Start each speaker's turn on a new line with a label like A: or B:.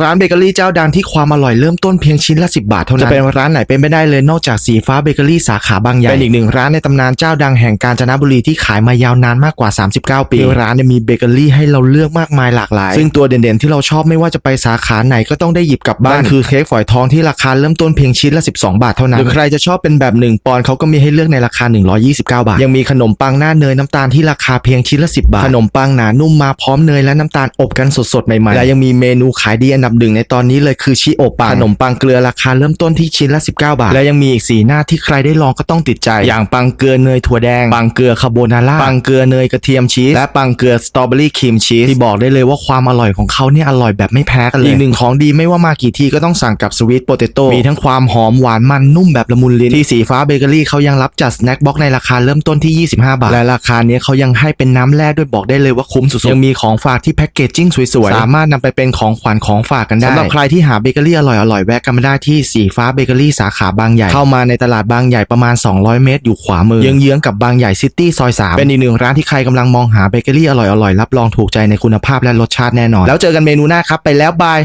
A: ร้านเบเกอรี่เจ้าดังที่ความอร่อยเริ่มต้นเพียงชิ้นละ 10 บาทเท่านั้น จะเป็นร้านไหนเป็นไม่ได้เลยนอกจากสีฟ้าเบเกอรี่สาขาบางใหญ่ เป็นอีกหนึ่งร้านในตำนานเจ้าดังแห่งกาญจนบุรีที่ขายมายาวนานมากกว่า 39 ปีโดยร้านเนี่ยมีเบเกอรี่ให้เราเลือกมากมายหลากหลาย ซึ่งตัวเด่นๆที่เราชอบไม่ว่าจะไปสาขาไหนก็ต้องได้หยิบกลับบ้านนั่นคือเค้กฝอยทองที่ราคาเริ่มต้นเพียงชิ้นละ 12 บาทเท่านั้นหรือใครจะชอบเป็นแบบ1ปอนด์เขาก็มีให้เลือกในราคา 129 บาท ยังมีขนมปังหน้าเนยน้ำตาลที่ราคาเพียงชิ้นละ 10 บาท ขนมปังหนานุ่มมาพร้อมเนยและน้ำตาลอบกันสดๆใหม่ๆและยังมีเมนูขายดีอันดับหนึ่งในตอนนี้เลยคือชิโอปังขนมปังเกลือราคาเริ่มต้นที่ชิ้นละ 19 บาท และยังมีอีกสีหน้าที่ใครได้ลองก็ต้องติดใจ อย่างปังเกลือเนยถั่วแดง ปังเกลือคาโบนาร่าปังเกลือเนยกระเทียมชีสและปังเกลือสตรอเบอรี่ครีมชีสที่บอกได้เลยว่าความอร่อยของเขาเนี่ยอร่อยแบบไม่แพ้กันเลยอีกหนึ่งของดีไม่ว่ามากี่ที่ก็ต้องสั่งกับสวีทโปเตโต้มีทั้งความหอมหวานมันนุ่มแบบละมุนลิ้นที่สีฟ้าเบเกอรี่เขายังรับจัดสแน็คบ็อกในราคาเริ่มต้นที่ 25 บาท และราคาเนี้ยเขายังให้เป็นน้ำแร่ด้วยบอกได้เลยว่าคุ้มสุดๆยังมีของฝากที่แพ็กเกจจิ้งสวยๆสามารถนำไปเป็นของขวัญของฝากกันได้สำหรับใครที่หาเบเกอรี่อร่อยอร่อยแวะกันมาได้ที่สีฟ้าเบเกอรี่สาขาบางใหญ่ เข้ามาในตลาดบางใหญ่ประมาณ 200 เมตร อยู่ขวามือเยื้องๆกับบางใหญ่ซิตี้ซอย3เป็นอีกหนึ่งร้านที่ใครกำลังมองหาเบเกอรี่อร่อยอร่อยรับรองถูกใจในคุณภาพและรสชาติแน่นอน แล้วเจอกันเมนูหน้าครับไปแล้วบาย